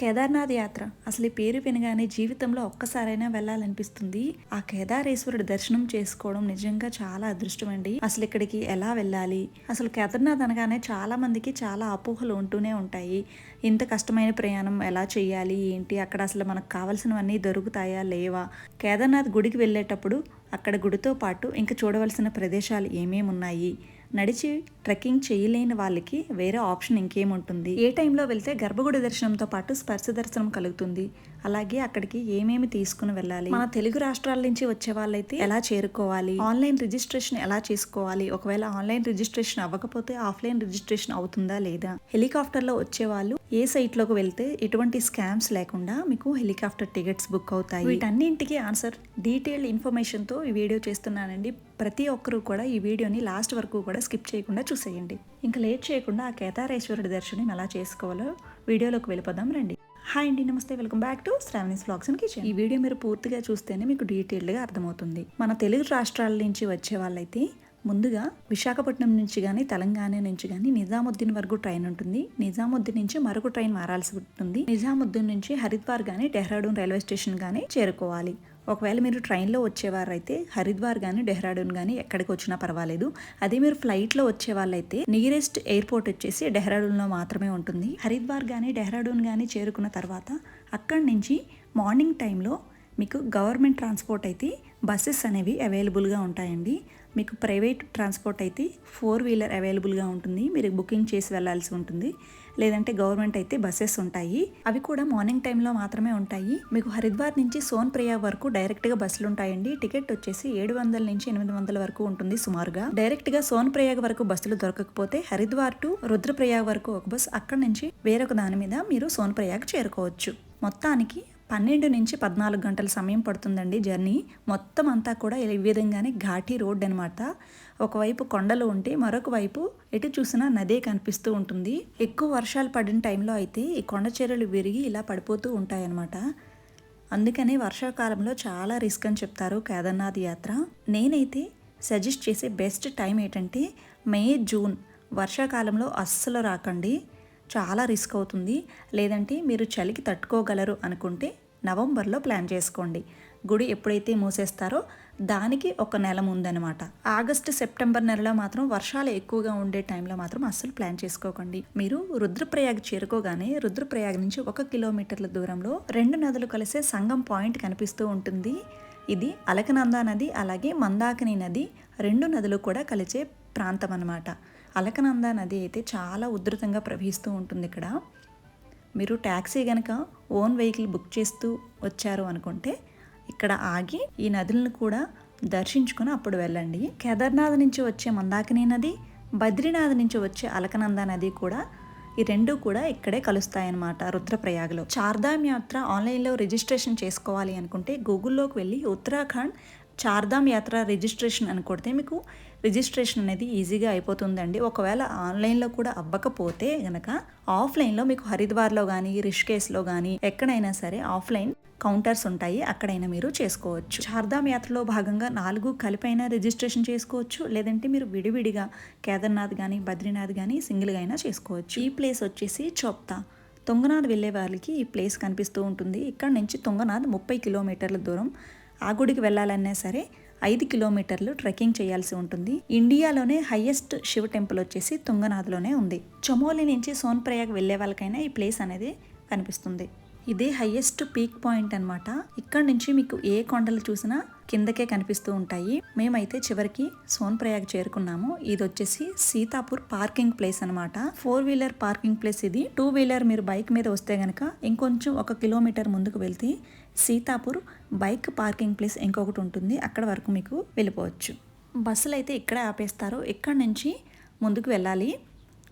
కేదార్నాథ్ యాత్ర. అసలు ఈ పేరు వినగానే జీవితంలో ఒక్కసారైనా వెళ్ళాలనిపిస్తుంది. ఆ కేదారేశ్వరుడు దర్శనం చేసుకోవడం నిజంగా చాలా అదృష్టం అండి అసలు ఇక్కడికి ఎలా వెళ్ళాలి? అసలు కేదార్నాథ్ అనగానే చాలా మందికి చాలా అపోహలు ఉంటూనే ఉంటాయి. ఇంత కష్టమైన ప్రయాణం ఎలా చేయాలి? ఏంటి? అక్కడ అసలు మనకు కావాల్సినవన్నీ దొరుకుతాయా? లేవా? కేదార్నాథ్ గుడికి వెళ్ళేటప్పుడు అక్కడ గుడితో పాటు ఇంకా చూడవలసిన ప్రదేశాలు ఏమేమి ఉన్నాయి నడిచి ట్రెక్కింగ్ చేయలేని వాళ్ళకి వేరే ఆప్షన్ ఇంకేముంటుంది? ఏ టైంలో వెళ్తే గర్భగుడి దర్శనంతో పాటు స్పర్శ దర్శనం కలుగుతుంది? అలాగే అక్కడికి ఏమేమి తీసుకుని వెళ్ళాలి? మన తెలుగు రాష్ట్రాల నుంచి వచ్చే వాళ్ళైతే ఎలా చేరుకోవాలి? ఆన్లైన్ రిజిస్ట్రేషన్ ఎలా చేసుకోవాలి? ఒకవేళ ఆన్లైన్ రిజిస్ట్రేషన్ అవ్వకపోతే ఆఫ్లైన్ రిజిస్ట్రేషన్ అవుతుందా లేదా? హెలికాప్టర్లో వచ్చే వాళ్ళు ఏ సైట్లోకి వెళ్తే ఎటువంటి స్కామ్స్ లేకుండా మీకు హెలికాప్టర్ టికెట్స్ బుక్ అవుతాయి. వీటన్నింటికి ఆన్సర్ డీటెయిల్డ్ ఇన్ఫర్మేషన్తో ఈ వీడియో చేస్తున్నానండి. ప్రతి ఒక్కరూ కూడా ఈ వీడియోని లాస్ట్ వరకు కూడా స్కిప్ చేయకుండా చూసేయండి. ఇంకా లేట్ చేయకుండా ఆ కేతారేశ్వరుడి దర్శనం ఎలా చేసుకోవాలో వీడియోలోకి వెళ్ళిపోదాం రండి. హాయ్ అండి నమస్తే. Welcome back to Sravani's blogs and kitchen. ఈ వీడియో మీరు పూర్తిగా చూస్తేనే మీకు డీటెయిల్డ్గా అర్థమవుతుంది. మన తెలుగు రాష్ట్రాల నుంచి వచ్చే వాళ్ళైతే ముందుగా విశాఖపట్నం నుంచి కానీ తెలంగాణ నుంచి కానీ నిజాముద్దీన్ వరకు ట్రైన్ ఉంటుంది. నిజాముద్దీన్ నుంచి మరొక ట్రైన్ మారాల్సి ఉంటుంది. నిజాముద్దీన్ నుంచి హరిద్వార్ కానీ డెహ్రాడూన్ రైల్వే స్టేషన్ కానీ చేరుకోవాలి. ఒకవేళ మీరు ట్రైన్లో వచ్చేవారైతే హరిద్వార్ కానీ డెహ్రాడూన్ కానీ ఎక్కడికి వచ్చినా పర్వాలేదు. అదే మీరు ఫ్లైట్లో వచ్చే వాళ్ళైతే నియరెస్ట్ ఎయిర్పోర్ట్ వచ్చేసి డెహ్రాడూన్లో మాత్రమే ఉంటుంది. హరిద్వార్ కానీ డెహ్రాడూన్ కానీ చేరుకున్న తర్వాత అక్కడి నుంచి మార్నింగ్ టైంలో మీకు గవర్నమెంట్ ట్రాన్స్పోర్ట్ అయితే బస్సెస్ అనేవి అవైలబుల్గా ఉంటాయండి. మీకు ప్రైవేట్ ట్రాన్స్పోర్ట్ అయితే ఫోర్ వీలర్ అవైలబుల్గా ఉంటుంది. మీరు బుకింగ్ చేసి వెళ్ళాల్సి ఉంటుంది. లేదంటే గవర్నమెంట్ అయితే బస్సెస్ ఉంటాయి. అవి కూడా మార్నింగ్ టైంలో మాత్రమే ఉంటాయి. మీకు హరిద్వార్ నుంచి సోన్ ప్రియా వరకు డైరెక్ట్గా బస్సులు ఉంటాయండి. టికెట్ వచ్చేసి ఏడు వందల నుంచి ఎనిమిది వందల వరకు ఉంటుంది సుమారుగా. డైరెక్ట్గా సోన్ ప్రయాగ్ వరకు బస్సులు దొరకకపోతే హరిద్వార్ టు రుద్రప్రయాగ్ వరకు ఒక బస్సు అక్కడ నుంచి వేరొక దాని మీద మీరు సోన్ ప్రయాగ్ చేరుకోవచ్చు. మొత్తానికి పన్నెండు నుంచి పద్నాలుగు గంటల సమయం పడుతుందండి జర్నీ. మొత్తం అంతా కూడా ఈ విధంగానే ఘాటీ రోడ్ అనమాట ఒకవైపు కొండలు ఉంటే మరొక వైపు ఎటు చూసినా నదే కనిపిస్తూ ఉంటుంది. ఎక్కువ వర్షాలు పడిన టైంలో అయితే ఈ కొండ చీరలు విరిగి ఇలా పడిపోతూ ఉంటాయన్నమాట. అందుకనే వర్షాకాలంలో చాలా రిస్క్ అని చెప్తారు కేదార్నాథ్ యాత్ర. నేనైతే సజెస్ట్ చేసే బెస్ట్ టైం ఏంటంటే మే జూన్. వర్షాకాలంలో అస్సలు రాకండి. చాలా రిస్క్ అవుతుంది. లేదంటే మీరు చలికి తట్టుకోగలరు అనుకుంటే నవంబర్లో ప్లాన్ చేసుకోండి. గుడి ఎప్పుడైతే మూసేస్తారో దానికి ఒక నెల ముందనమాట. ఆగస్టు సెప్టెంబర్ నెలలో మాత్రం వర్షాలు ఎక్కువగా ఉండే టైంలో మాత్రం అస్సలు ప్లాన్ చేసుకోకండి. మీరు రుద్రప్రయాగ్ చేరుకోగానే రుద్రప్రయాగ్ నుంచి ఒక కిలోమీటర్ల దూరంలో రెండు నదులు కలిసే సంగం పాయింట్ కనిపిస్తూ ఉంటుంది. ఇది అలకనందా నది అలాగే మందాకిని నది రెండు నదులు కూడా కలిసే ప్రాంతం అనమాట అలకనంద నది అయితే చాలా ఉధృతంగా ప్రవహిస్తూ ఉంటుంది ఇక్కడ. మీరు ట్యాక్సీ కనుక ఓన్ వెహికల్ బుక్ చేస్తూ వచ్చారు అనుకుంటే ఇక్కడ ఆగి ఈ నదులను కూడా దర్శించుకుని అప్పుడు వెళ్ళండి. కేదార్నాథ్ నుంచి వచ్చే మందాకిని నది బద్రీనాథ్ నుంచి వచ్చే అలకనంద నది కూడా ఈ రెండు కూడా ఇక్కడే కలుస్తాయన్నమాట రుద్రప్రయాగ్లో. చార్ధామ్ యాత్ర ఆన్లైన్లో రిజిస్ట్రేషన్ చేసుకోవాలి అనుకుంటే గూగుల్లోకి వెళ్ళి ఉత్తరాఖండ్ చార్ధామ్ యాత్ర రిజిస్ట్రేషన్ అని కొడితే మీకు రిజిస్ట్రేషన్ అనేది ఈజీగా అయిపోతుందండి. ఒకవేళ ఆన్లైన్లో కూడా అవ్వకపోతే గనక ఆఫ్లైన్లో మీకు హరిద్వార్లో కానీ రిషికేశ్లో కానీ ఎక్కడైనా సరే ఆఫ్లైన్ కౌంటర్స్ ఉంటాయి. అక్కడైనా మీరు చేసుకోవచ్చు. చార్ధామ్ యాత్రలో భాగంగా నాలుగు కలిపైనా రిజిస్ట్రేషన్ చేసుకోవచ్చు. లేదంటే మీరు విడివిడిగా కేదార్నాథ్ కానీ బద్రీనాథ్ కానీ సింగిల్గా అయినా చేసుకోవచ్చు. ఈ ప్లేస్ వచ్చేసి చోప్తా. తుంగనాథ్ వెళ్ళే వాళ్ళకి ఈ ప్లేస్ కనిపిస్తూ ఉంటుంది. ఇక్కడ నుంచి తుంగనాథ్ ముప్పై కిలోమీటర్ల దూరం. ఆ గుడికి వెళ్ళాలన్నా సరే ఐదు కిలోమీటర్లు ట్రెక్కింగ్ చేయాల్సి ఉంటుంది. ఇండియాలోనే హైయెస్ట్ శివ టెంపుల్ వచ్చేసి తుంగనాథ్లోనే ఉంది. చమోలి నుంచి సోన్ప్రయాగ్ వెళ్ళే వాళ్ళకైనా ఈ ప్లేస్ అనేది కనిపిస్తుంది. ఇదే హైయెస్ట్ పీక్ పాయింట్ అనమాట ఇక్కడ నుంచి మీకు ఏ కొండలు చూసినా కిందకే కనిపిస్తూ ఉంటాయి. మేమైతే చివరికి సోన్ ప్రయాగ్ చేరుకున్నాము. ఇది వచ్చేసి సీతాపూర్ పార్కింగ్ ప్లేస్ అనమాట ఫోర్ వీలర్ పార్కింగ్ ప్లేస్ ఇది. టూ వీలర్ మీరు బైక్ మీద వస్తే గనక ఇంకొంచెం ఒక కిలోమీటర్ ముందుకు వెళ్తే సీతాపూర్ బైక్ పార్కింగ్ ప్లేస్ ఇంకొకటి ఉంటుంది. అక్కడ వరకు మీకు వెళ్ళిపోవచ్చు. బస్సులు అయితే ఇక్కడే ఆపేస్తారు. ఇక్కడ నుంచి ముందుకు వెళ్ళాలి.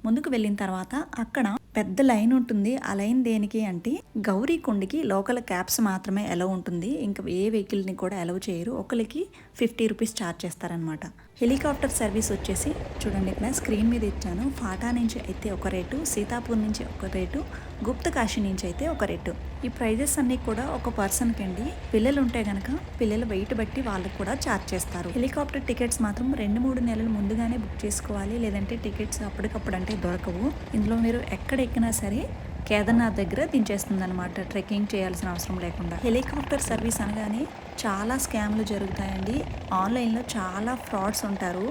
ముందుకు వెళ్ళిన తర్వాత అక్కడ పెద్ద లైన్ ఉంటుంది. ఆ లైన్ దేనికి అంటే గౌరీ కొండకి లోకల్ క్యాబ్స్ మాత్రమే ఎలవ్ ఉంటుంది. ఇంకా ఏ వెహికల్ని కూడా ఎలవ్ చేయరు. ఒకరికి ఫిఫ్టీ రూపీస్ ఛార్జ్ చేస్తారనమాట హెలికాప్టర్ సర్వీస్ వచ్చేసి చూడండి ఇక్కడ స్క్రీన్ మీద ఇచ్చాను. ఫాటా నుంచి అయితే ఒక రేటు సీతాపూర్ నుంచి ఒక రేటు గుప్త కాశీ నుంచి అయితే ఒక రేటు. ఈ ప్రైజెస్ అన్నీ కూడా ఒక పర్సన్కి అండి. పిల్లలు ఉంటే గనక పిల్లల వెయిట్ బట్టి వాళ్ళకి కూడా ఛార్జ్ చేస్తారు. హెలికాప్టర్ టికెట్స్ మాత్రం రెండు మూడు నెలలు ముందుగానే బుక్ చేసుకోవాలి. లేదంటే టికెట్స్ అప్పటికప్పుడు అంటే దొరకవు. ఇందులో మీరు ఎక్కడ ఎక్కినా సరే కేదార్నాథ్ దగ్గర దించేస్తుంది అనమాట ట్రెక్కింగ్ చేయాల్సిన అవసరం లేకుండా. హెలికాప్టర్ సర్వీస్ అనగానే చాలా స్కామ్లు జరుగుతాయండి. ఆన్లైన్లో చాలా ఫ్రాడ్స్ ఉంటారు.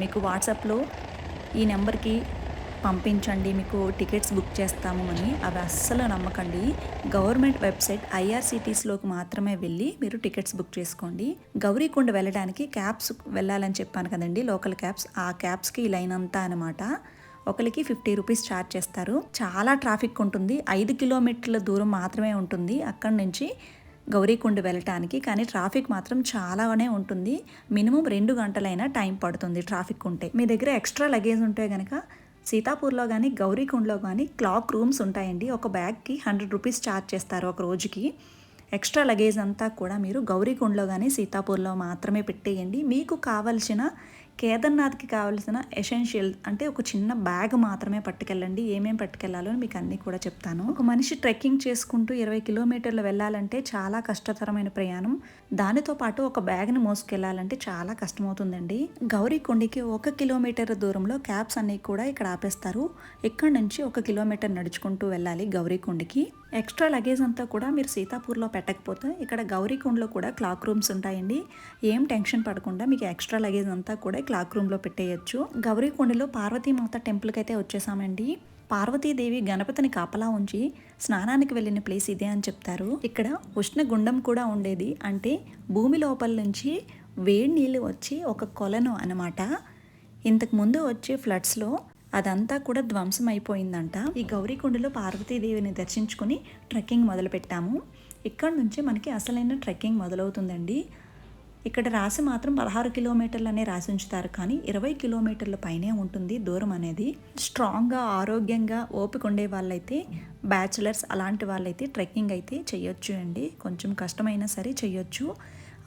మీకు వాట్సాప్లో ఈ నెంబర్కి పంపించండి. మీకు టికెట్స్ బుక్ చేస్తాము అని అవి అస్సలు నమ్మకండి. గవర్నమెంట్ వెబ్సైట్ ఐఆర్సిటీస్లోకి మాత్రమే వెళ్ళి మీరు టికెట్స్ బుక్ చేసుకోండి. గౌరీకొండ వెళ్ళడానికి క్యాబ్స్ వెళ్ళాలని చెప్పాను కదండి. Local cabs. ఆ క్యాబ్స్కి ఈ లైన్ అంతా అనమాట ఒకరికి ఫిఫ్టీ రూపీస్ ఛార్జ్ చేస్తారు. చాలా ట్రాఫిక్ ఉంటుంది. ఐదు కిలోమీటర్ల దూరం మాత్రమే ఉంటుంది. అక్కడి నుంచి గౌరీకుండ వెళ్ళటానికి. కానీ ట్రాఫిక్ మాత్రం చాలానే ఉంటుంది. మినిమం రెండు గంటలైనా టైం పడుతుంది ట్రాఫిక్ ఉంటే. మీ దగ్గర ఎక్స్ట్రా లగేజ్ ఉంటే కనుక సీతాపూర్లో కానీ గౌరీకుండలో కానీ క్లాక్ రూమ్స్ ఉంటాయండి. ఒక బ్యాగ్కి హండ్రెడ్ రూపీస్ ఛార్జ్ చేస్తారు ఒక రోజుకి. ఎక్స్ట్రా లగేజ్ అంతా కూడా మీరు గౌరీకుండలో కానీ సీతాపూర్లో మాత్రమే పెట్టేయండి. మీకు కావలసిన కేదార్నాథ్కి కావాల్సిన ఎసెన్షియల్ అంటే ఒక చిన్న బ్యాగ్ మాత్రమే పట్టుకెళ్ళండి. ఏమేమి పట్టుకెళ్ళాలో మీకు అన్నీ కూడా చెప్తాను. ఒక మనిషి ట్రెక్కింగ్ చేసుకుంటూ ఇరవై కిలోమీటర్లు వెళ్ళాలంటే చాలా కష్టతరమైన ప్రయాణం. దానితో పాటు ఒక బ్యాగ్ని మోసుకెళ్ళాలంటే చాలా కష్టమవుతుందండి. గౌరీకొండకి ఒక కిలోమీటర్ దూరంలో క్యాబ్స్ అన్నీ కూడా ఇక్కడ ఆపేస్తారు. ఇక్కడ నుంచి ఒక కిలోమీటర్ నడుచుకుంటూ వెళ్ళాలి గౌరీకొండకి ఎక్స్ట్రా లగేజ్ అంతా కూడా మీరు సీతాపూర్లో పెట్టకపోతే ఇక్కడ గౌరీకొండలో కూడా క్లాక్ రూమ్స్ ఉంటాయండి. ఏం టెన్షన్ పడకుండా మీకు ఎక్స్ట్రా లగేజ్ అంతా కూడా క్లాక్ రూమ్లో పెట్టేయచ్చు. గౌరీకొండలో పార్వతీమాత టెంపుల్కి అయితే వచ్చేసామండి. పార్వతీదేవి గణపతిని కాపలా ఉంచి స్నానానికి వెళ్ళిన ప్లేస్ ఇదే అని చెప్తారు. ఇక్కడ ఉష్ణ గుండం కూడా ఉండేది. అంటే భూమి లోపల నుంచి వేడి నీళ్ళు వచ్చి ఒక కొలను అనమాట ఇంతకు ముందు వచ్చే ఫ్లడ్స్లో అదంతా కూడా ధ్వంసం అయిపోయిందంట. ఈ గౌరీకొండలో పార్వతీదేవిని దర్శించుకుని ట్రెక్కింగ్ మొదలుపెట్టాము. ఇక్కడ నుంచి మనకి అసలైన ట్రెక్కింగ్ మొదలవుతుందండి. ఇక్కడ రాసి మాత్రం పదహారు కిలోమీటర్లు అనే రాసి ఉంచుతారు. కానీ ఇరవై కిలోమీటర్ల పైనే ఉంటుంది దూరం అనేది. స్ట్రాంగ్గా ఆరోగ్యంగా ఓపిక ఉండే వాళ్ళైతే బ్యాచులర్స్ అలాంటి వాళ్ళైతే ట్రెక్కింగ్ అయితే చేయొచ్చు అండి. కొంచెం కష్టమైనా సరే చేయొచ్చు.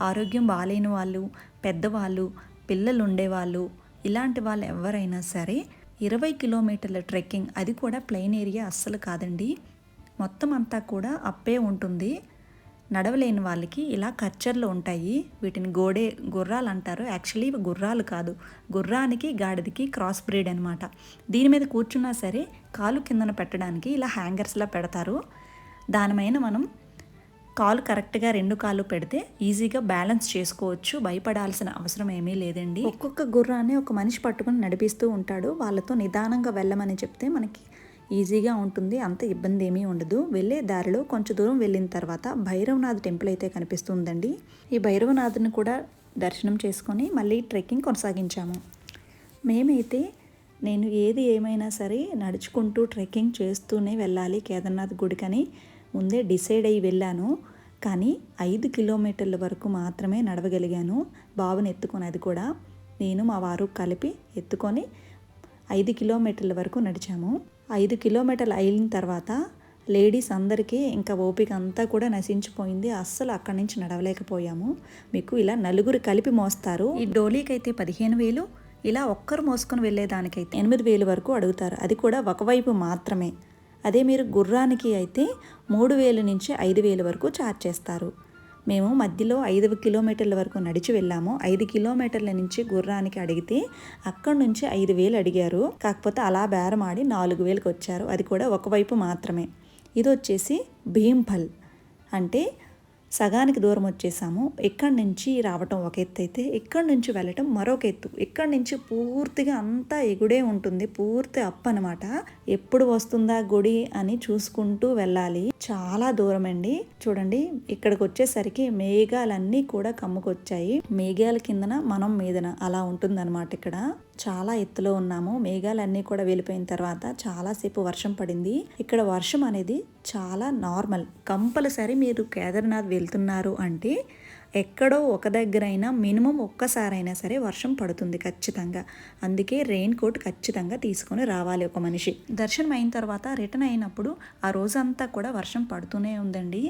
ఆరోగ్యం బాగాలేని వాళ్ళు పెద్దవాళ్ళు పిల్లలు ఉండేవాళ్ళు ఇలాంటి వాళ్ళు ఎవరైనా సరే ఇరవై కిలోమీటర్ల ట్రెక్కింగ్ అది కూడా ప్లెయిన్ ఏరియా అస్సలు కాదండి. మొత్తం అంతా కూడా అప్పే ఉంటుంది. నడవలేని వాళ్ళకి ఇలా కచ్చర్లు ఉంటాయి. వీటిని గోడే గుర్రాలు అంటారు. యాక్చువల్లీ ఇవి గుర్రాలు కాదు. గుర్రానికి గాడిదకి క్రాస్ బ్రీడ్ అనమాట దీని మీద కూర్చున్నా సరే కాలు కిందన పెట్టడానికి ఇలా హ్యాంగర్స్లా పెడతారు. దానిపైన మనం కాలు కరెక్ట్గా రెండు కాళ్ళు పెడితే ఈజీగా బ్యాలెన్స్ చేసుకోవచ్చు. భయపడాల్సిన అవసరం ఏమీ లేదండి. ఒక్కొక్క గుర్రాన్ని ఒక మనిషి పట్టుకుని నడిపిస్తూ ఉంటాడు. వాళ్ళతో నిదానంగా వెళ్ళమని చెప్తే మనకి ఈజీగా ఉంటుంది అంత ఇబ్బంది ఏమీ ఉండదు. వెళ్ళే దారిలో కొంచెం దూరం వెళ్ళిన తర్వాత భైరవనాథ్ టెంపుల్ అయితే కనిపిస్తుందండి. ఈ భైరవనాథ్ని కూడా దర్శనం చేసుకొని మళ్ళీ ట్రెక్కింగ్ కొనసాగించాము. మేమైతే నేను ఏది ఏమైనా సరే నడుచుకుంటూ ట్రెక్కింగ్ చేస్తూనే వెళ్ళాలి కేదార్నాథ్ గుడికని. ముందే డిసైడ్ అయ్యి వెళ్ళాను. కానీ ఐదు కిలోమీటర్ల వరకు మాత్రమే నడవగలిగాను బాబుని ఎత్తుకొని అది కూడా. నేను మా వారు కలిపి ఎత్తుకొని ఐదు కిలోమీటర్ల వరకు నడిచాము. ఐదు కిలోమీటర్లు అయిన తర్వాత లేడీస్ అందరికీ ఇంకా ఓపిక అంతా కూడా నశించిపోయింది. అస్సలు అక్కడి నుంచి నడవలేకపోయాము. మీకు ఇలా నలుగురు కలిపి మోస్తారు. ఈ డోలీకి అయితే పదిహేను వేలు ఇలా ఒక్కరు మోసుకొని వెళ్ళేదానికైతే ఎనిమిది వేలు వరకు అడుగుతారు. అది కూడా ఒకవైపు మాత్రమే. అదే మీరు గుర్రానికి అయితే మూడు వేలు నుంచి ఐదు వేలు వరకు ఛార్జ్ చేస్తారు. మేము మధ్యలో ఐదు కిలోమీటర్ల వరకు నడిచి వెళ్ళాము. ఐదు కిలోమీటర్ల నుంచి గుర్రానికి అడిగితే అక్కడి నుంచి ఐదు వేలు అడిగారు. కాకపోతే అలా బేరమాడి నాలుగు వేలకు వచ్చారు. అది కూడా ఒకవైపు మాత్రమే. ఇది వచ్చేసి భీంఫల్ అంటే సగానికి దూరం వచ్చేసాము. ఇక్కడి నుంచి రావటం ఒక ఎత్తు అయితే ఇక్కడి నుంచి వెళ్ళటం మరొక ఎత్తు. ఇక్కడి నుంచి పూర్తిగా అంతా ఎగుడే ఉంటుంది. పూర్తి అప్ అనమాట ఎప్పుడు వస్తుందా గుడి అని చూసుకుంటూ వెళ్ళాలి. చాలా దూరం అండి చూడండి ఇక్కడికి వచ్చేసరికి మేఘాలన్నీ కూడా కమ్ముకొచ్చాయి. మేఘాల కిందన మనం మీదన అలా ఉంటుందన్నమాట ఇక్కడ. చాలా ఎత్తులో ఉన్నాము. మేఘాలన్నీ కూడా వెళ్ళిపోయిన తర్వాత చాలాసేపు వర్షం పడింది. ఇక్కడ వర్షం అనేది చాలా నార్మల్. కంపల్సరీ మీరు కేదార్నాథ్ వెళ్తున్నారు అంటే ఎక్కడో ఒక దగ్గరైనా మినిమం ఒక్కసారైనా సరే వర్షం పడుతుంది ఖచ్చితంగా. అందుకే రెయిన్ కోట్ ఖచ్చితంగా తీసుకొని రావాలి ఒక మనిషి. దర్శనం అయిన తర్వాత రిటర్న్ అయినప్పుడు ఆ రోజంతా కూడా వర్షం పడుతూనే ఉందండి.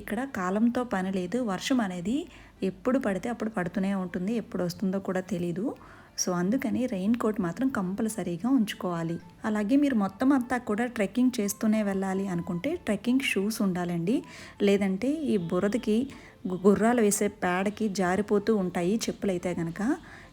ఇక్కడ కాలంతో పని లేదు. వర్షం అనేది ఎప్పుడు పడితే అప్పుడు పడుతూనే ఉంటుంది. ఎప్పుడు వస్తుందో కూడా తెలీదు. సో అందుకని రెయిన్ కోట్ మాత్రం కంపల్సరీగా ఉంచుకోవాలి. అలాగే మీరు మొత్తం అంతా కూడా ట్రెక్కింగ్ చేస్తూనే వెళ్ళాలి అనుకుంటే ట్రెక్కింగ్ షూస్ ఉండాలండి. లేదంటే ఈ బురదకి గుర్రాలు వేసే పేడకి జారిపోతూ ఉంటాయి చెప్పులు అయితే కనుక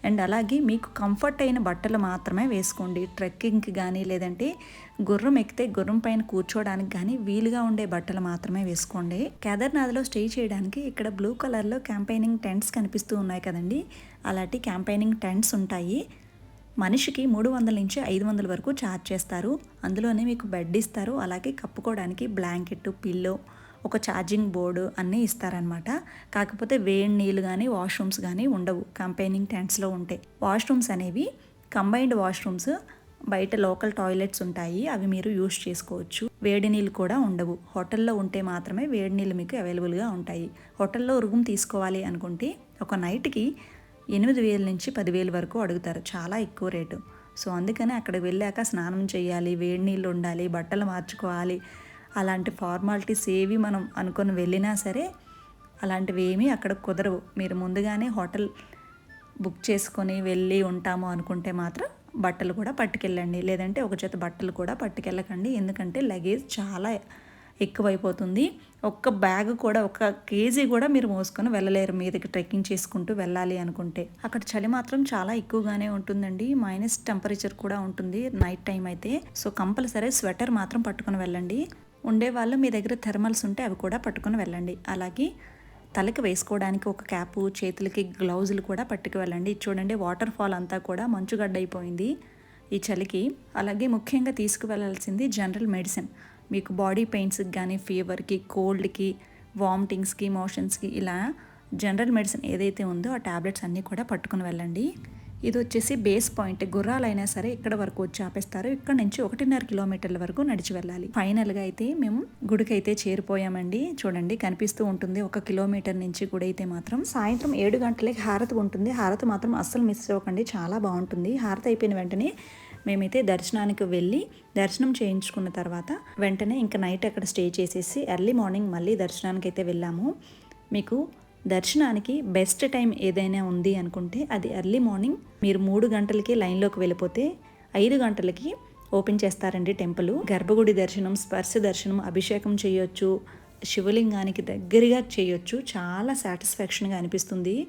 అండ్ అలాగే మీకు కంఫర్ట్ అయిన బట్టలు మాత్రమే వేసుకోండి. ట్రెక్కింగ్కి కానీ లేదంటే గుర్రం ఎక్కితే గుర్రం పైన కూర్చోవడానికి కానీ వీలుగా ఉండే బట్టలు మాత్రమే వేసుకోండి. కేదార్నాథ్లో స్టే చేయడానికి ఇక్కడ బ్లూ కలర్లో క్యాంపైనింగ్ టెంట్స్ కనిపిస్తూ ఉన్నాయి కదండి. అలాంటి క్యాంపైనింగ్ టెంట్స్ ఉంటాయి. మనిషికి మూడు వందల నుంచి ఐదు వందల వరకు ఛార్జ్ చేస్తారు. అందులోనే మీకు బెడ్ ఇస్తారు. అలాగే కప్పుకోవడానికి బ్లాంకెట్ పిల్లో ఒక ఛార్జింగ్ బోర్డు అన్నీ ఇస్తారనమాట కాకపోతే వేడి నీళ్ళు కానీ వాష్రూమ్స్ కానీ ఉండవు. కంపెయినింగ్ ట్యాంక్స్లో ఉంటాయి వాష్రూమ్స్ అనేవి కంబైన్డ్ వాష్రూమ్స్ బయట లోకల్ టాయిలెట్స్ ఉంటాయి. అవి మీరు యూస్ చేసుకోవచ్చు. వేడి నీళ్ళు కూడా ఉండవు. హోటల్లో ఉంటే మాత్రమే వేడి నీళ్ళు మీకు అవైలబుల్గా ఉంటాయి. హోటల్లో రూమ్ తీసుకోవాలి అనుకుంటే ఒక నైట్కి ఎనిమిది వేల నుంచి పదివేల వరకు అడుగుతారు. చాలా ఎక్కువ రేటు. సో అందుకని అక్కడికి వెళ్ళాక స్నానం చేయాలి వేడి నీళ్ళు ఉండాలి బట్టలు మార్చుకోవాలి అలాంటి ఫార్మాలిటీస్ ఏవి మనం అనుకొని వెళ్ళినా సరే అలాంటివి ఏమీ అక్కడ కుదరవు. మీరు ముందుగానే హోటల్ బుక్ చేసుకొని వెళ్ళి ఉంటాము అనుకుంటే మాత్రం బట్టలు కూడా పట్టుకెళ్ళండి. లేదంటే ఒక చేత బట్టలు కూడా పట్టుకెళ్ళకండి. ఎందుకంటే లగేజ్ చాలా ఎక్కువైపోతుంది. ఒక్క బ్యాగ్ కూడా ఒక కేజీ కూడా మీరు మోసుకొని వెళ్ళలేరు. మీదకి ట్రెక్కింగ్ చేసుకుంటూ వెళ్ళాలి అనుకుంటే. అక్కడ చలి మాత్రం చాలా ఎక్కువగానే ఉంటుందండి. మైనస్ టెంపరేచర్ కూడా ఉంటుంది నైట్ టైం అయితే. సో కంపల్సరీ స్వెటర్ మాత్రం పట్టుకొని వెళ్ళండి. ఉండే వాళ్ళు మీ దగ్గర థెర్మల్స్ ఉంటే అవి కూడా పట్టుకుని వెళ్ళండి. అలాగే తలకి వేసుకోవడానికి ఒక క్యాపు చేతులకి గ్లౌజులు కూడా పట్టుకు వెళ్ళండి. చూడండి వాటర్ ఫాల్ అంతా కూడా మంచుగడ్డ అయిపోయింది ఈ చలికి. అలాగే ముఖ్యంగా తీసుకువెళ్ళాల్సింది జనరల్ మెడిసిన్. మీకు బాడీ పెయిన్స్కి కానీ ఫీవర్కి కోల్డ్కి వామిటింగ్స్కి మోషన్స్కి ఇలా జనరల్ మెడిసిన్ ఏదైతే ఉందో ఆ ట్యాబ్లెట్స్ అన్నీ కూడా పట్టుకుని వెళ్ళండి. ఇది వచ్చేసి బేస్ పాయింట్ గుర్రాలైనా సరే ఇక్కడ వరకు వచ్చి ఆపేస్తారు. ఇక్కడ నుంచి ఒకటిన్నర కిలోమీటర్ల వరకు నడిచి వెళ్ళాలి. ఫైనల్గా అయితే మేము గుడికి అయితే చేరిపోయామండి. చూడండి కనిపిస్తూ ఉంటుంది. ఒక కిలోమీటర్ నుంచి గుడి అయితే మాత్రం. సాయంత్రం ఏడు గంటలకి హారతి ఉంటుంది. హారతి మాత్రం అస్సలు మిస్ అవ్వకండి. చాలా బాగుంటుంది. హారతి అయిపోయిన వెంటనే మేమైతే దర్శనానికి వెళ్ళి దర్శనం చేయించుకున్న తర్వాత వెంటనే ఇంకా నైట్ అక్కడ స్టే చేసేసి ఎర్లీ మార్నింగ్ మళ్ళీ దర్శనానికి అయితే వెళ్ళాము. మీకు దర్శనానికి బెస్ట్ టైం ఏదైనా ఉంది అనుకుంటే అది ఎర్లీ మార్నింగ్ మీరు మూడు గంటలకి లైన్లోకి వెళ్ళిపోతే ఐదు గంటలకి ఓపెన్ చేస్తారండి టెంపుల్. గర్భగుడి దర్శనం స్పర్శ దర్శనం అభిషేకం చేయొచ్చు శివలింగానికి దగ్గరగా చేయొచ్చు. చాలా సాటిస్ఫాక్షన్గా అనిపిస్తుంది.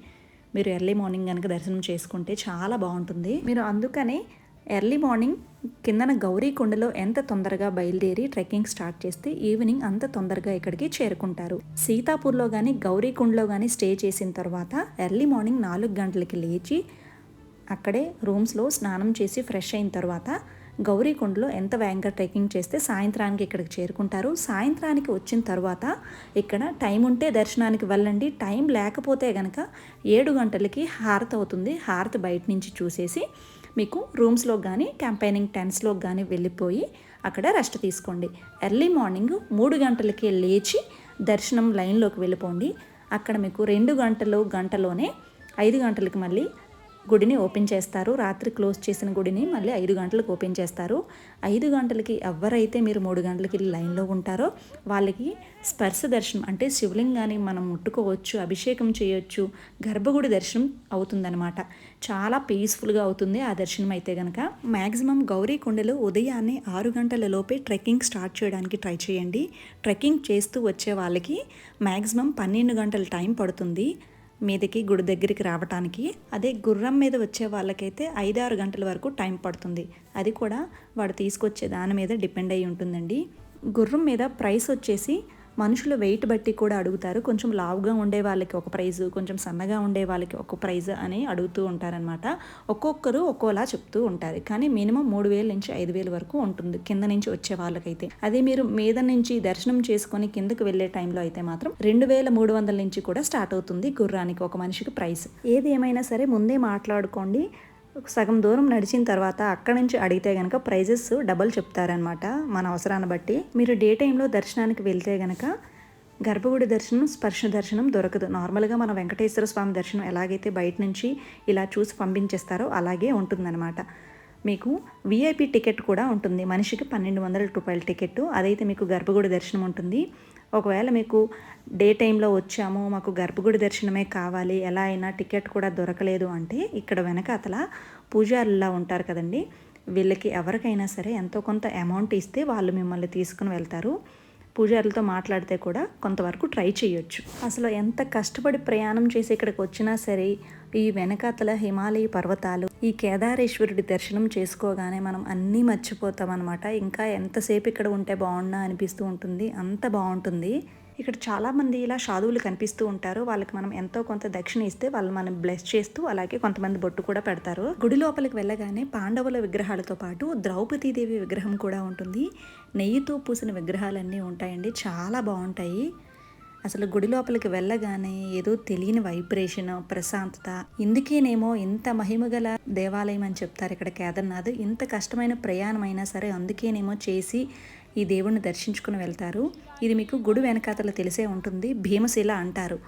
మీరు ఎర్లీ మార్నింగ్ కనుక దర్శనం చేసుకుంటే చాలా బాగుంటుంది. మీరు అందుకనే ఎర్లీ మార్నింగ్ కిందన గౌరీకొండలో ఎంత తొందరగా బయలుదేరి ట్రెక్కింగ్ స్టార్ట్ చేస్తే ఈవినింగ్ అంత తొందరగా ఇక్కడికి చేరుకుంటారు. సీతాపూర్లో కానీ గౌరీకొండలో కానీ స్టే చేసిన తర్వాత ఎర్లీ మార్నింగ్ నాలుగు గంటలకి లేచి అక్కడే రూమ్స్లో స్నానం చేసి ఫ్రెష్ అయిన తర్వాత గౌరీకొండలో ఎంత వేగంగా ట్రెక్కింగ్ చేస్తే సాయంత్రానికి ఇక్కడికి చేరుకుంటారు. సాయంత్రానికి వచ్చిన తర్వాత ఇక్కడ టైం ఉంటే దర్శనానికి వెళ్ళండి. టైం లేకపోతే కనుక ఏడు గంటలకి హారతి అవుతుంది. హారతి బయట నుంచి చూసేసి మీకు రూమ్స్లో కానీ క్యాంపైనింగ్ టెన్స్లో కానీ వెళ్ళిపోయి అక్కడ రెస్ట్ తీసుకోండి. ఎర్లీ మార్నింగ్ మూడు గంటలకి లేచి దర్శనం లైన్లోకి వెళ్ళిపోండి. అక్కడ మీకు రెండు గంటలు గంటలోనే ఐదు గంటలకి మళ్ళీ గుడిని ఓపెన్ చేస్తారు. రాత్రి క్లోజ్ చేసిన గుడిని మళ్ళీ ఐదు గంటలకు ఓపెన్ చేస్తారు. ఐదు గంటలకి ఎవరైతే మీరు మూడు గంటలకి లైన్లో ఉంటారో వాళ్ళకి స్పర్శ దర్శనం అంటే శివలింగాన్ని మనం ముట్టుకోవచ్చు అభిషేకం చేయొచ్చు గర్భగుడి దర్శనం అవుతుందనమాట చాలా పీస్ఫుల్గా అవుతుంది ఆ దర్శనం అయితే కనుక మ్యాక్సిమం గౌరీ కొండలో ఉదయాన్నే ఆరు గంటల లోపే ట్రెక్కింగ్ స్టార్ట్ చేయడానికి ట్రై చేయండి. ట్రెక్కింగ్ చేస్తూ వచ్చే వాళ్ళకి మ్యాక్సిమం పన్నెండు గంటల టైం పడుతుంది. మీదకి గుడి దగ్గరికి రావటానికి. అదే గుర్రం మీద వచ్చే వాళ్ళకైతే ఐదారు గంటల వరకు టైం పడుతుంది. అది కూడా వాడు తీసుకొచ్చే దాని మీద డిపెండ్ అయి ఉంటుందండి. గుర్రం మీద ప్రైస్ వచ్చేసి మనుషులు వెయిట్ బట్టి కూడా అడుగుతారు. కొంచెం లావుగా ఉండే వాళ్ళకి ఒక ప్రైజ్ కొంచెం సన్నగా ఉండే వాళ్ళకి ఒక ప్రైజ్ అని అడుగుతూ ఉంటారనమాట ఒక్కొక్కరు ఒక్కోలా చెప్తూ ఉంటారు. కానీ మినిమం మూడు వేల నుంచి ఐదు వేల వరకు ఉంటుంది కింద నుంచి వచ్చే వాళ్ళకైతే. అదే మీరు మీద నుంచి దర్శనం చేసుకొని కిందకు వెళ్ళే టైంలో అయితే మాత్రం రెండు వేల మూడు వందల నుంచి కూడా స్టార్ట్ అవుతుంది గుర్రానికి ఒక మనిషికి ప్రైస్ ఏది ఏమైనా సరే ముందే మాట్లాడుకోండి. సగం దూరం నడిచిన తర్వాత అక్కడ నుంచి అడిగితే కనుక ప్రైజెస్ డబల్ చెప్తారనమాట మన అవసరాన్ని బట్టి. మీరు డే టైంలో దర్శనానికి వెళ్తే గనక గర్భగుడి దర్శనం స్పర్శ దర్శనం దొరకదు. నార్మల్గా మన వెంకటేశ్వర స్వామి దర్శనం ఎలాగైతే బయట నుంచి ఇలా చూసి పంపించేస్తారో అలాగే ఉంటుందన్నమాట. మీకు విఐపి టికెట్ కూడా ఉంటుంది. మనిషికి పన్నెండు వందల రూపాయల టికెట్. అదైతే మీకు గర్భగుడి దర్శనం ఉంటుంది. ఒకవేళ మీకు డే టైంలో వచ్చాము మాకు గర్భగుడి దర్శనమే కావాలి ఎలా అయినా టికెట్ కూడా దొరకలేదు అంటే ఇక్కడ వెనక అతల పూజారులా ఉంటారు కదండి. వీళ్ళకి ఎవరికైనా సరే ఎంతో కొంత అమౌంట్ ఇస్తే వాళ్ళు మిమ్మల్ని తీసుకుని వెళ్తారు. పూజారులతో మాట్లాడితే కూడా కొంతవరకు ట్రై చేయొచ్చు. అసలు ఎంత కష్టపడి ప్రయాణం చేసి ఇక్కడికి వచ్చినా సరే ఈ వెనకాతల హిమాలయ పర్వతాలు ఈ కేదారేశ్వరుడి దర్శనం చేసుకోగానే మనం అన్నీ మర్చిపోతాం అనమాట ఇంకా ఎంతసేపు ఇక్కడ ఉంటే బాగున్నా అనిపిస్తూ ఉంటుంది. అంత బాగుంటుంది. ఇక్కడ చాలా మంది ఇలా సాధువులు కనిపిస్తూ ఉంటారు. వాళ్ళకి మనం ఎంతో కొంత దక్షిణ ఇస్తే వాళ్ళు మనం బ్లెస్ చేస్తూ అలాగే కొంతమంది బొట్టు కూడా పెడతారు. గుడి లోపలికి వెళ్ళగానే పాండవుల విగ్రహాలతో పాటు ద్రౌపదీదేవి విగ్రహం కూడా ఉంటుంది. నెయ్యితో పూసిన విగ్రహాలన్నీ ఉంటాయండి. చాలా బాగుంటాయి. అసలు గుడి లోపలికి వెళ్ళగానే ఏదో తెలియని వైబ్రేషన్ ప్రశాంతత. ఇందుకేనేమో ఇంత మహిమగల దేవాలయం అని చెప్తారు ఇక్కడ కేదార్నాథ్. ఇంత కష్టమైన ప్రయాణం అయినా సరే అందుకేనేమో చేసి ఈ దేవుణ్ణి దర్శించుకుని వెళ్తారు. ఇది మీకు గుడి వెనకాతల తెలిసే ఉంటుంది. భీమశిల అంటారు.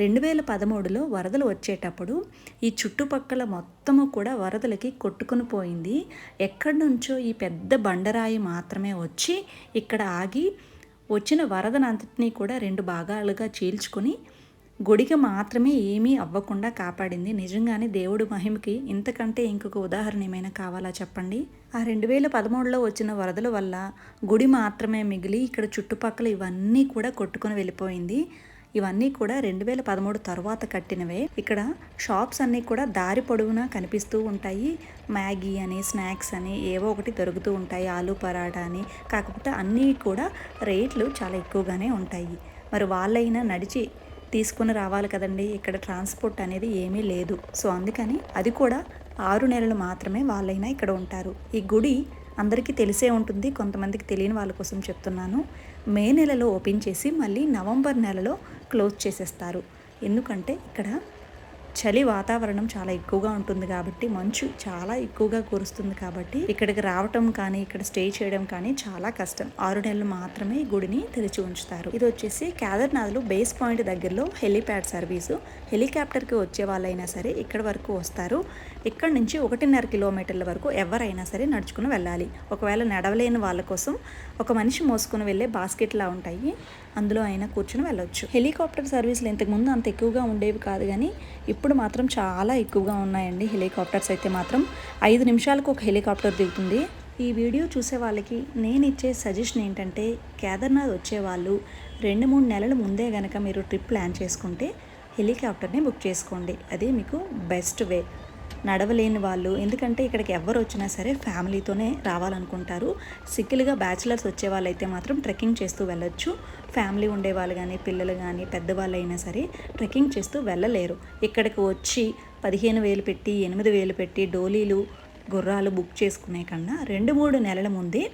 రెండు వేల పదమూడులో వరదలు వచ్చేటప్పుడు ఈ చుట్టుపక్కల మొత్తము కూడా వరదలకి కొట్టుకుని పోయింది. ఎక్కడి నుంచో ఈ పెద్ద బండరాయి మాత్రమే వచ్చి ఇక్కడ ఆగి వచ్చిన వరదనంతటినీ కూడా రెండు భాగాలుగా చీల్చుకొని గుడికి మాత్రమే ఏమీ అవ్వకుండా కాపాడింది. నిజంగానే దేవుడు మహిమకి ఇంతకంటే ఇంకొక ఉదాహరణ ఏమైనా కావాలా చెప్పండి? ఆ రెండు వేల పదమూడులో వచ్చిన వరదల వల్ల గుడి మాత్రమే మిగిలి ఇక్కడ చుట్టుపక్కల ఇవన్నీ కూడా కొట్టుకొని వెళ్ళిపోయింది. ఇవన్నీ కూడా రెండు వేల పదమూడు తర్వాత కట్టినవే. ఇక్కడ షాప్స్ అన్నీ కూడా దారి పొడవునా కనిపిస్తూ ఉంటాయి. మ్యాగీ అని స్నాక్స్ అని ఏవో ఒకటి దొరుకుతూ ఉంటాయి. ఆలు పరాటా అని. కాకపోతే అన్నీ కూడా రేట్లు చాలా ఎక్కువగానే ఉంటాయి. మరి వాళ్ళైనా నడిచి తీసుకుని రావాలి కదండి. ఇక్కడ ట్రాన్స్పోర్ట్ అనేది ఏమీ లేదు. సో అందుకని అది కూడా ఆరు నెలలు మాత్రమే వాళ్ళైనా ఇక్కడ ఉంటారు. ఈ గుడి అందరికీ తెలిసే ఉంటుంది. కొంతమందికి తెలియని వాళ్ళ కోసం చెప్తున్నాను. మే నెలలో ఓపెన్ చేసి మళ్ళీ నవంబర్ నెలలో క్లోజ్ చేసేస్తారు. ఎందుకంటే ఇక్కడ చలి వాతావరణం చాలా ఎక్కువగా ఉంటుంది కాబట్టి మంచు చాలా ఎక్కువగా కురుస్తుంది కాబట్టి ఇక్కడికి రావటం కానీ ఇక్కడ స్టే చేయడం కానీ చాలా కష్టం. ఆరు నెలలు మాత్రమే గుడిని తెరిచి ఉంచుతారు. ఇది వచ్చేసి కేదార్నాథ్లో బేస్ పాయింట్ దగ్గరలో హెలిప్యాడ్ సర్వీసు. హెలికాప్టర్కి వచ్చే వాళ్ళైనా సరే ఇక్కడ వరకు వస్తారు. ఇక్కడ నుంచి ఒకటిన్నర కిలోమీటర్ల వరకు ఎవరైనా సరే నడుచుకుని వెళ్ళాలి. ఒకవేళ నడవలేని వాళ్ళ కోసం ఒక మనిషి మోసుకుని వెళ్ళే బాస్కెట్లా ఉంటాయి. అందులో అయినా కూర్చుని వెళ్ళొచ్చు. హెలికాప్టర్ సర్వీసులు ఇంతకుముందు అంత ఎక్కువగా ఉండేవి కాదు కానీ ఇప్పుడు మాత్రం చాలా ఎక్కువగా ఉన్నాయండి హెలికాప్టర్స్ అయితే మాత్రం. ఐదు నిమిషాలకు ఒక హెలికాప్టర్ దిగుతుంది. ఈ వీడియో చూసే వాళ్ళకి నేను ఇచ్చే సజెషన్ ఏంటంటే కేదార్నాథ్ వచ్చేవాళ్ళు రెండు మూడు నెలల ముందే గనక మీరు ట్రిప్ ప్లాన్ చేసుకుంటే హెలికాప్టర్ని బుక్ చేసుకోండి. అది మీకు బెస్ట్ వే. నడవలేని వాళ్ళు. ఎందుకంటే ఇక్కడికి ఎవరు వచ్చినా సరే ఫ్యామిలీతోనే రావాలనుకుంటారు. సిక్కిలుగా బ్యాచిలర్స్ వచ్చే వాళ్ళైతే మాత్రం ట్రెక్కింగ్ చేస్తూ వెళ్ళొచ్చు. ఫ్యామిలీ ఉండేవాళ్ళు కానీ పిల్లలు కానీ పెద్దవాళ్ళు అయినా సరే ట్రెక్కింగ్ చేస్తూ వెళ్ళలేరు. ఇక్కడికి వచ్చి పదిహేను వేలు పెట్టి ఎనిమిది వేలు పెట్టి డోలీలు గుర్రాలు బుక్ చేసుకునే కన్నా రెండు మూడు నెలల ముందే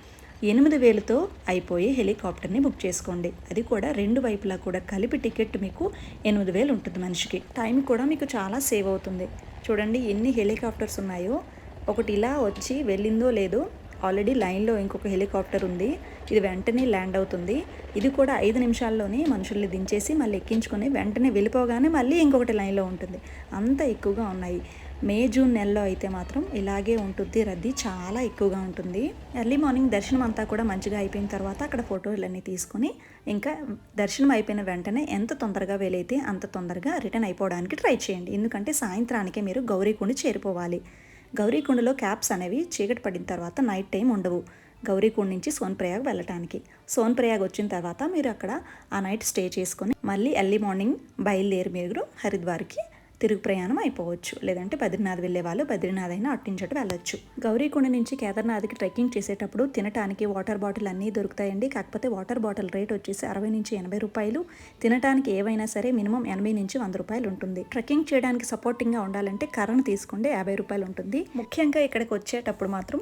ఎనిమిది వేలతో అయిపోయి హెలికాప్టర్ని బుక్ చేసుకోండి. అది కూడా రెండు వైపులా కూడా కలిపి టికెట్ మీకు ఎనిమిది వేలు ఉంటుంది మనిషికి. టైం కూడా మీకు చాలా సేవ్ అవుతుంది. చూడండి ఎన్ని హెలికాప్టర్స్ ఉన్నాయో. ఒకటి ఇలా వచ్చి వెళ్ళిందో లేదో ఆల్రెడీ లైన్లో ఇంకొక హెలికాప్టర్ ఉంది. ఇది వెంటనే ల్యాండ్ అవుతుంది. ఇది కూడా ఐదు నిమిషాల్లోనే మనుషుల్ని దించేసి మళ్ళీ ఎక్కించుకొని వెంటనే వెళ్ళిపోగానే మళ్ళీ ఇంకొకటి లైన్లో ఉంటుంది. అంత ఎక్కువగా ఉన్నాయి. మే జూన్ నెలలో అయితే మాత్రం ఇలాగే ఉంటుంది రద్దీ. చాలా ఎక్కువగా ఉంటుంది. ఎర్లీ మార్నింగ్ దర్శనం అంతా కూడా మంచిగా అయిపోయిన తర్వాత అక్కడ ఫోటోలన్నీ తీసుకొని ఇంకా దర్శనం అయిపోయిన వెంటనే ఎంత తొందరగా వీలైతే అంత తొందరగా రిటర్న్ అయిపోవడానికి ట్రై చేయండి. ఎందుకంటే సాయంత్రానికే మీరు గౌరీకుండ చేరిపోవాలి. గౌరీకుండలో క్యాబ్స్ అనేవి చీకటి పడిన తర్వాత నైట్ టైం ఉండవు. గౌరీకుండ నుంచి సోన్ప్రయాగ్ వెళ్ళటానికి. సోన్ప్రయాగ్ వచ్చిన తర్వాత మీరు అక్కడ ఆ నైట్ స్టే చేసుకొని మళ్ళీ ఎర్లీ మార్నింగ్ బయలుదేరి మీరు హరిద్వార్కి తిరుగు ప్రయాణం అయిపోవచ్చు. లేదంటే బద్రీనాథ్ వెళ్ళే వాళ్ళు బద్రీనాథ్ అయినా అట్టించట వెళ్ళొచ్చు. గౌరీకొండ నుంచి కేదార్నాథ్కి ట్రెక్కింగ్ చేసేటప్పుడు తినటానికి వాటర్ బాటిల్ అన్నీ దొరుకుతాయండి. కాకపోతే వాటర్ బాటిల్ రేట్ వచ్చేసి అరవై నుంచి ఎనభై రూపాయలు. తినటానికి ఏవైనా సరే మినిమం ఎనభై నుంచి వంద రూపాయలు ఉంటుంది. ట్రెక్కింగ్ చేయడానికి సపోర్టింగ్గా ఉండాలంటే కర్రను తీసుకోండి యాభై రూపాయలు ఉంటుంది. ముఖ్యంగా ఇక్కడికి వచ్చేటప్పుడు మాత్రం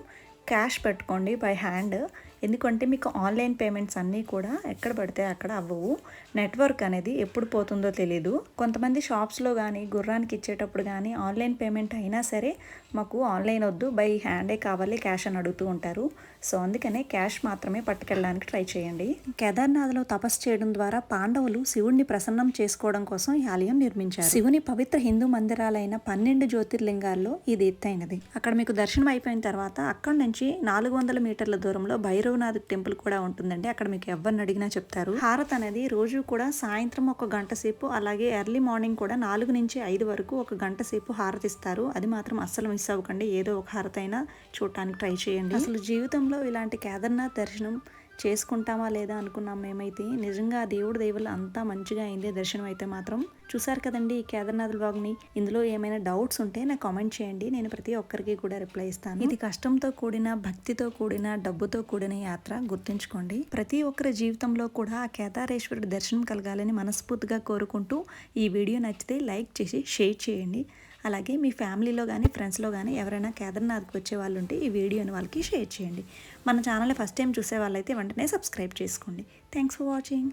క్యాష్ పెట్టుకోండి బై హ్యాండ్. ఎందుకంటే మీకు ఆన్లైన్ పేమెంట్స్ అన్నీ కూడా ఎక్కడ పడితే అక్కడ అవ్వవు. నెట్వర్క్ అనేది ఎప్పుడు పోతుందో తెలియదు కొంతమంది షాప్స్లో కానీ గుర్రానికి ఇచ్చేటప్పుడు కానీ ఆన్లైన్ పేమెంట్ అయినా సరే మాకు ఆన్లైన్ వద్దు. బై హ్యాండే కావాలి క్యాష్ అని అడుగుతూ ఉంటారు. సో అందుకనే క్యాష్ మాత్రమే పట్టుకెళ్ళడానికి ట్రై చేయండి. కేదార్నాథ్లో తపస్సు చేయడం ద్వారా పాండవులు శివుణ్ణి ప్రసన్నం చేసుకోవడం కోసం ఈ ఆలయం నిర్మించారు. శివుని పవిత్ర హిందూ మందిరాలైన పన్నెండు జ్యోతిర్లింగాల్లో ఇది ఎత్తైనది. అక్కడ మీకు దర్శనం అయిపోయిన తర్వాత అక్కడ నుంచి నాలుగు వందల మీటర్ల దూరంలో భైరవనాథ్ టెంపుల్ కూడా ఉంటుందండి. అక్కడ మీకు ఎవరిని అడిగినా చెప్తారు. హారత్ అనేది రోజు కూడా సాయంత్రం ఒక గంట సేపు అలాగే ఎర్లీ మార్నింగ్ కూడా నాలుగు నుంచి ఐదు వరకు ఒక గంట సేపు హారతి ఇస్తారు అది మాత్రం అస్సలు మిస్ అవ్వకండి. ఏదో ఒక హారత అయినా చూడటానికి ట్రై చేయండి. అసలు జీవితంలో ఇలాంటి కేదార్నాథ్ దర్శనం చేసుకుంటామా లేదా అనుకున్నాం మేమైతే. నిజంగా ఆ దేవుడి దేవుళ్ళు అంతా మంచిగా అయింది దర్శనం అయితే మాత్రం. చూసారు కదండి ఈ కేదార్నాథ్ బ్లాగ్ని ఇందులో ఏమైనా డౌట్స్ ఉంటే నాకు కామెంట్ చేయండి. నేను ప్రతి ఒక్కరికి కూడా రిప్లై ఇస్తాను. ఇది కష్టంతో కూడిన భక్తితో కూడిన డబ్బుతో కూడిన యాత్ర. గుర్తుంచుకోండి. ప్రతి ఒక్కరి జీవితంలో కూడా ఆ కేదారేశ్వరుడి దర్శనం కలగాలని మనస్ఫూర్తిగా కోరుకుంటూ ఈ వీడియో నచ్చితే లైక్ చేసి షేర్ చేయండి. అలాగే మీ ఫ్యామిలీలో కానీ ఫ్రెండ్స్లో కానీ ఎవరైనా కేదార్నాథ్కి వచ్చే వాళ్ళు ఉంటే ఈ వీడియోని వాళ్ళకి షేర్ చేయండి. మన ఛానల్ ఫస్ట్ టైం చూసే వాళ్ళైతే వెంటనే సబ్స్క్రైబ్ చేసుకోండి. Thanks for watching.